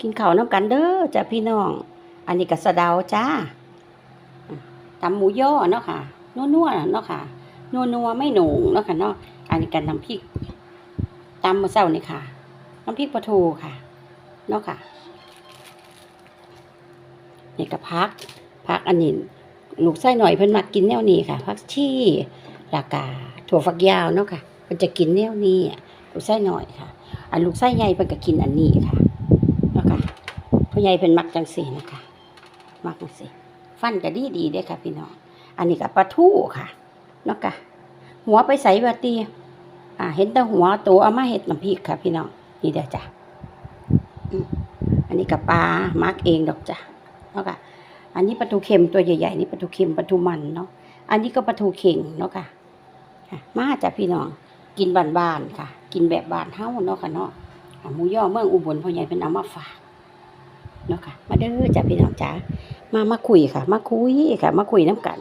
กินข้าวน้ำกันเด้อจ้ะพี่น้อง อันนี้ก็สะเดาจ้าตำหมูย่อเนาะค่ะนัวๆเนาะค่ะนัวๆไม่หนุ่งเนาะค่ะเนาะอันนี้กันน้ำพริกตำมะเศร้านี่ค่ะ น้ำพริกปลาทูค่ะเนาะค่ะนี่ก็พักพักอันนี้ลูกไส้หน่อยเพิ่นมากินแนวนี้ค่ะพักชี่ลากาถั่วฝักยาวเนาะค่ะเพิ่นจะกินแนวนี้ลูกไส้หน่อยค่ะ อันลูกไส้ใหญ่เพิ่นก็กินอันนี้ค่ะ เนาะค่ะพ่อใหญ่เพิ่นมักจังซี่นะคะ มักจังซี่ฟันก็ดีดีเด้ค่ะ พี่น้อง อันนี้ก็ปลาทูค่ะเนาะค่ะ หัวไปใส่บาตีอ่า เห็นแต่หัวตัวเอามาเฮ็ดน้ำพริกค่ะ พี่น้อง นี่เด้อจ้ะอันนี้กับปลามักเองดอกจ้ะเนาะค่ะ อันนี้ปลาทูเค็มตัวใหญ่ๆนี่ปลาทูเค็มปลาทูมันเนาะ อันนี้ก็ปลาทูเข่งเนาะค่ะ มาจ้ะพี่น้อง กินบานๆค่ะ กินแบบบานเฮาเนาะค่ะเนาะอ่า หมูย่อเมืองอุบลพ่อใหญ่เป็นเอามาฝากเนาะค่ะ มาเด้อจ้ะพี่น้องจ้ามามาคุยค่ะ มาคุยค่ะ มาคุยน้ำกัน